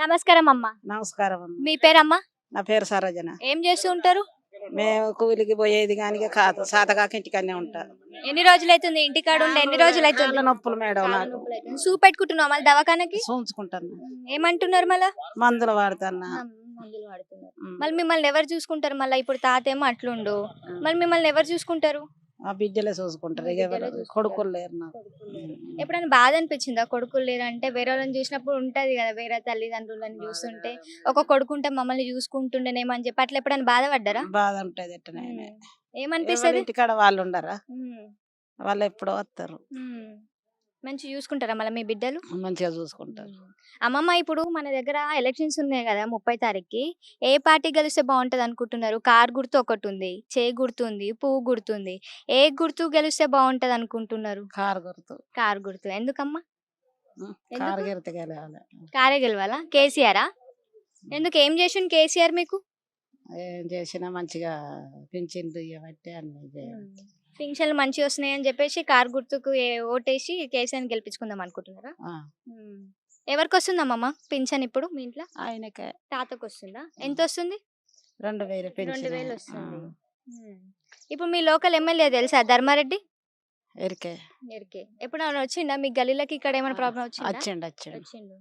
నమస్కారం అమ్మ. నమస్కారం అమ్మ. మీ పేరమ్మా? నా పేరు సరోజన. ఏం చేస్తూ ఉంటారు? మేము కూలికి పోయేది కానీ కాదు సాతగాక ఇంటికనే ఉంటా. ఎన్ని రోజులు అవుతుంది ఇంటికాడ ఉండి? ఎన్ని రోజులు అవుతుంది నొప్పులు మేడం నాకు. సూ పెట్టుకుంటున్నావు మళ్ళీ దవాఖానకి? చూంచుకుంటాను ఏమంటున్నారు మళ్ళా? మందులు వాడుతున్నా. మందులు వాడుతున్నారు. ఉమ్. మళ్ళీ మిమ్మల్ని ఎవరు చూసుకుంటారు? మళ్ళీ ఇప్పుడు తాత ఏమో అట్లుండు మళ్ళీ మిమ్మల్ని ఎవరు చూసుకుంటారు? ఆ బిడ్డలే చూసుకుంటారు. ఇక ఎవరు. కొడుకులు లేరు నాకు. ఎప్పుడైనా బాధ అనిపించిందా? కొడుకులు లేరంటే వేరే వాళ్ళని చూసినప్పుడు ఉంటది కదా వేరే తల్లిదండ్రులను చూస్తుంటే. ఒక కొడుకు ఉంటే మమ్మల్ని చూసుకుంటుండేనేమో అని చెప్పి అట్లా ఎప్పుడైనా బాధపడ్డారా బాధ ఉంటది ఎట్టనే ఏమనిపిస్తుంది? ఇంటికాడ వాళ్ళు ఉండరా? వాళ్ళు ఎప్పుడో వస్తారు మంచి చూసుకుంటారా మళ్ళీ మీ బిడ్డలు? మంచిగా చూసుకుంటారు. అమ్మమ్మ ఇప్పుడు మన దగ్గర ఎలక్షన్స్ ఉన్నాయి కదా ముప్పై తారీఖుకి. ఏ పార్టీ గెలిస్తే బాగుంటది అనుకుంటున్నారు? కార్ గుర్తు ఒకటి ఉంది చే గుర్తు ఉంది పువ్వు గుర్తు ఉంది. ఏ గుర్తు గెలిస్తే బాగుంటది అనుకుంటున్నారు? కారు గుర్తు. కార్ గుర్తు. ఎందుకమ్మా? కారు గిరిత గెలవాలి. కారే గెలవాలా? కేసీఆరా? ఎందుకు? ఏం చేసిండు కేసీఆర్ మీకు? ఏం చేసినా మంచిగా అన్ని చేయాలి. పింఛన్లు మంచిగా వస్తున్నాయి అని చెప్పేసి కార్ గుర్తుకు ఏ- ఓటేసి కేసీఆర్ గెలిపించుకుందాం అనుకుంటున్నారా? ఆ, ఎవరికి వస్తుందమ్మమ్మ పింఛన్ ఇప్పుడు మీ ఇంట్లో? ఆయనకే. తాతకు వస్తుందా ఎంత వస్తుంది రెండు వేలు రెండు వేలు వస్తుంది. ఇప్పుడు మీ లోకల్ ఎమ్మెల్యే తెలుసా ధర్మారెడ్డి? ఎరికే. ఎరికే. ఎప్పుడు వచ్చిందా మీ గల్లీలకి ఇక్కడ ఏమైనా ప్రాబ్లం వచ్చిందా వచ్చిండు వచ్చిండు. వచ్చిండు.